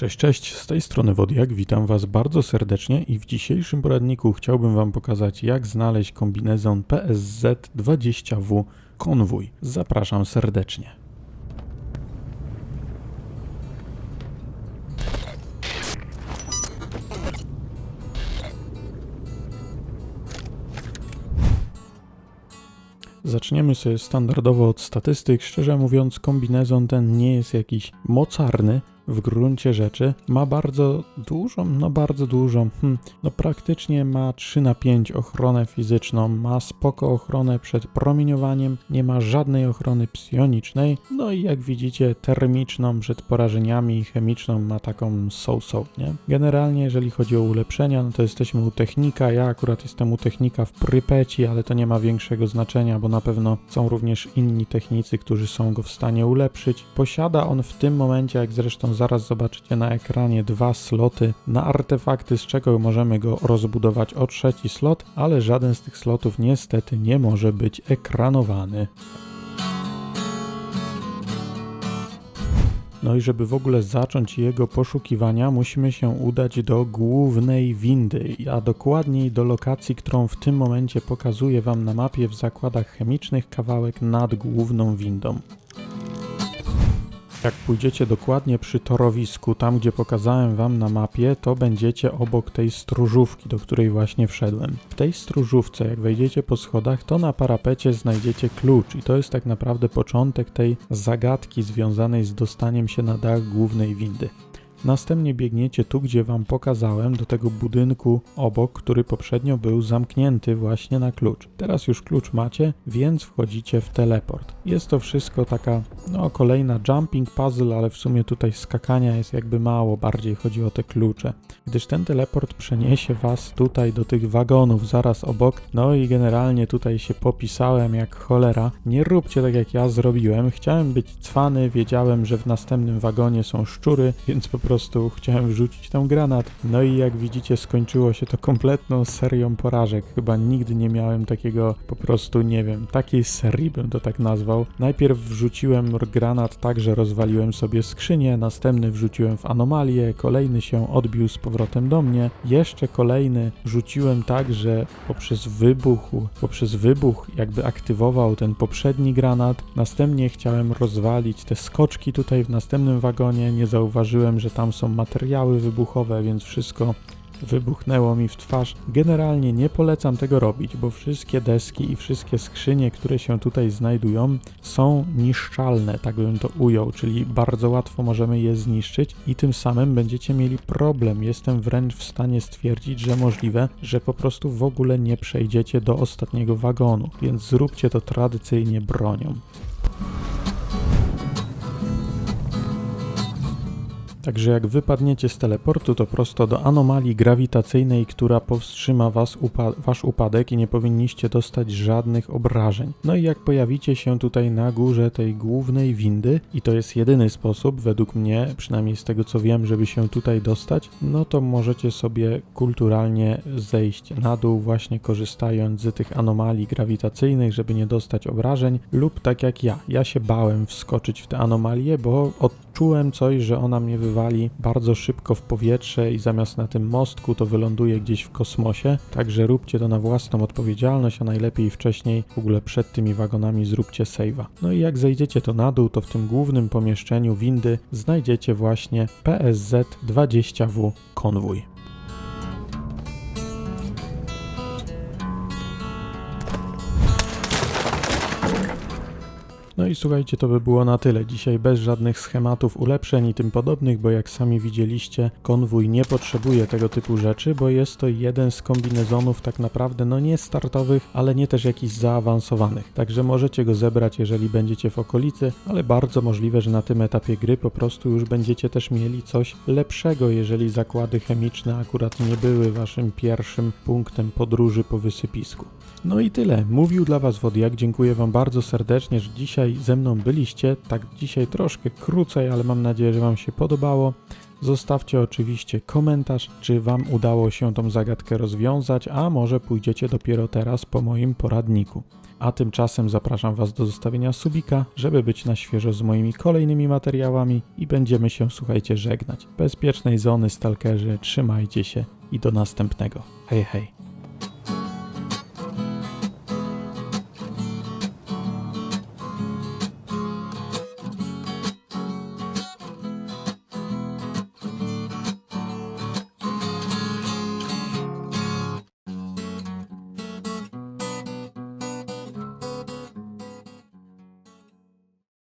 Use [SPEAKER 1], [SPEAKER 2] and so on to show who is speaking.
[SPEAKER 1] Cześć, cześć, z tej strony Wodiak, witam Was bardzo serdecznie i w dzisiejszym poradniku chciałbym Wam pokazać jak znaleźć kombinezon PSZ 20W Konwój. Zapraszam serdecznie. Zaczniemy sobie standardowo od statystyk. Szczerze mówiąc, kombinezon ten nie jest jakiś mocarny, w gruncie rzeczy ma bardzo dużą, no bardzo dużą, hmm, no praktycznie ma 3 na 5 ochronę fizyczną, ma spoko ochronę przed promieniowaniem, nie ma żadnej ochrony psionicznej, no i jak widzicie termiczną przed porażeniami chemiczną ma taką so-so, nie? Generalnie jeżeli chodzi o ulepszenia, no to jesteśmy u technika, ja akurat jestem u technika w Prypeci, ale to nie ma większego znaczenia, bo na pewno są również inni technicy, którzy są go w stanie ulepszyć. Posiada on w tym momencie, jak zresztą zaraz zobaczycie na ekranie dwa sloty na artefakty, z czego możemy go rozbudować o trzeci slot, ale żaden z tych slotów niestety nie może być ekranowany. No i żeby w ogóle zacząć jego poszukiwania, musimy się udać do głównej windy, a dokładniej do lokacji, którą w tym momencie pokazuję Wam na mapie w zakładach chemicznych, kawałek nad główną windą. Jak pójdziecie dokładnie przy torowisku, tam gdzie pokazałem wam na mapie, to będziecie obok tej stróżówki, do której właśnie wszedłem. W tej stróżówce, jak wejdziecie po schodach, to na parapecie znajdziecie klucz i to jest tak naprawdę początek tej zagadki związanej z dostaniem się na dach głównej windy. Następnie biegniecie tu, gdzie wam pokazałem, do tego budynku obok, który poprzednio był zamknięty właśnie na klucz. Teraz już klucz macie, więc wchodzicie w teleport. Jest to wszystko taka, no, kolejna jumping puzzle, ale w sumie tutaj skakania jest jakby mało, bardziej chodzi o te klucze. Gdyż ten teleport przeniesie was tutaj do tych wagonów zaraz obok, no i generalnie tutaj się popisałem jak cholera. Nie róbcie tak jak ja zrobiłem. Chciałem być cwany, wiedziałem, że w następnym wagonie są szczury, więc po prostu chciałem wrzucić tam granat. No i jak widzicie, skończyło się to kompletną serią porażek. Chyba nigdy nie miałem takiego po prostu, nie wiem, takiej serii bym to tak nazwał. Najpierw wrzuciłem granat tak, że rozwaliłem sobie skrzynię, następny wrzuciłem w anomalię, kolejny się odbił z powrotem do mnie, jeszcze kolejny rzuciłem tak, że poprzez wybuch, poprzez wybuch jakby aktywował ten poprzedni granat. Następnie chciałem rozwalić te skoczki tutaj w następnym wagonie, nie zauważyłem, że tam są materiały wybuchowe, więc wszystko wybuchnęło mi w twarz. Generalnie nie polecam tego robić, bo wszystkie deski i wszystkie skrzynie, które się tutaj znajdują, są niszczalne, tak bym to ujął, czyli bardzo łatwo możemy je zniszczyć i tym samym będziecie mieli problem. Jestem wręcz w stanie stwierdzić, że możliwe, że po prostu w ogóle nie przejdziecie do ostatniego wagonu, więc zróbcie to tradycyjnie bronią. Także jak wypadniecie z teleportu, to prosto do anomalii grawitacyjnej, która powstrzyma was upa wasz upadek i nie powinniście dostać żadnych obrażeń. No i jak pojawicie się tutaj na górze tej głównej windy, i to jest jedyny sposób, według mnie, przynajmniej z tego co wiem, żeby się tutaj dostać, no to możecie sobie kulturalnie zejść na dół, właśnie korzystając z tych anomalii grawitacyjnych, żeby nie dostać obrażeń, lub tak jak ja. Ja się bałem wskoczyć w te anomalie, bo odczułem coś, że ona mnie wywali bardzo szybko w powietrze i zamiast na tym mostku to wyląduje gdzieś w kosmosie. Także róbcie to na własną odpowiedzialność, a najlepiej wcześniej w ogóle przed tymi wagonami zróbcie save'a. No i jak zejdziecie to na dół, to w tym głównym pomieszczeniu windy znajdziecie właśnie PSZ 20W konwój. No i słuchajcie, to by było na tyle. Dzisiaj bez żadnych schematów ulepszeń i tym podobnych, bo jak sami widzieliście, konwój nie potrzebuje tego typu rzeczy, bo jest to jeden z kombinezonów tak naprawdę, no nie startowych, ale nie też jakichś zaawansowanych. Także możecie go zebrać, jeżeli będziecie w okolicy, ale bardzo możliwe, że na tym etapie gry po prostu już będziecie też mieli coś lepszego, jeżeli zakłady chemiczne akurat nie były waszym pierwszym punktem podróży po wysypisku. No i tyle. Mówił dla Was Wodiak. Dziękuję Wam bardzo serdecznie, że dzisiaj ze mną byliście. Tak dzisiaj troszkę krócej, ale mam nadzieję, że Wam się podobało. Zostawcie oczywiście komentarz, czy Wam udało się tą zagadkę rozwiązać, a może pójdziecie dopiero teraz po moim poradniku. A tymczasem zapraszam Was do zostawienia subika, żeby być na świeżo z moimi kolejnymi materiałami i będziemy się, słuchajcie, żegnać. Bezpiecznej zony, stalkerzy, trzymajcie się i do następnego. Hej, hej.